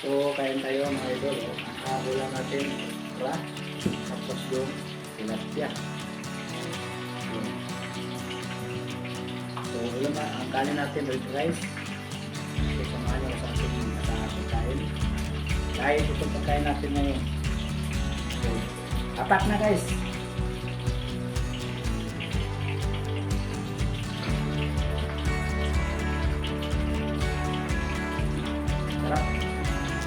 So, kain tayo mga idol. Oh. Nakakula natin okra. Tapos yung tilapia. So, yun na. Ang kanin natin red rice. So, samahan nyo sa ating nakakain. Kahit ito pagkain natin ngayon. So, apat na guys.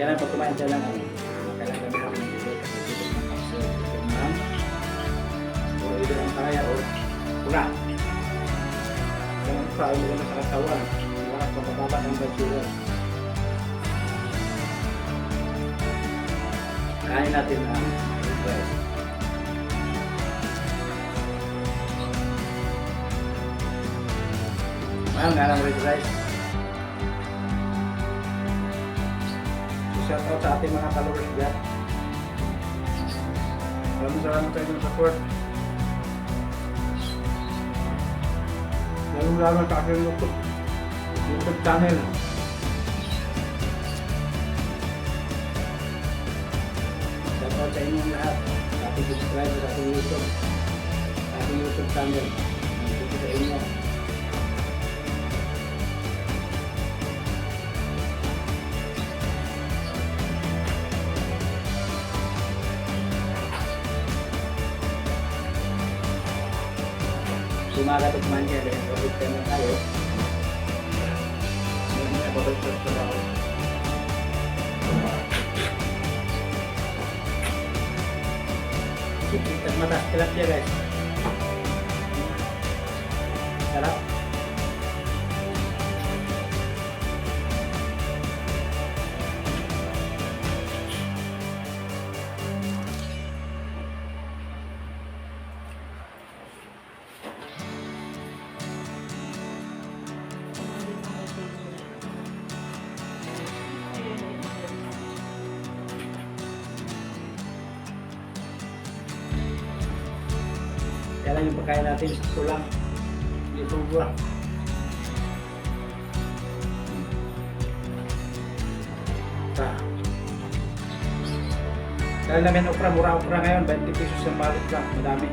Kailan pag kumain ka lang, ano, kailan kami kami dito, ng kapso, dito ng, o dito ng kaya, o, pula. Kailan pa, hindi ka nakakatawan, wala pa mababa ng basura. Kain natin ang rice. Mahal nga lang red rice. So, shout out sa ating mga followers dyan. Maraming salamat sa inyong support. Lalong lalo sa aking YouTube, YouTube channel. Shout out sa inyong lahat. Sa ating subscriber sa ating YouTube. Sa ating YouTube channel. Dito sa inyo. Sumagat at man kaya dahil babit ka na tayo. Hindi na babit ka sa trabaho. At mataas tilapia guys. Sarap. Kaya lang yung pagkain natin, sakto lang. Hindi sobra. Dahil namin okra, mura okra ngayon, 20 pesos ang balit lang, madami.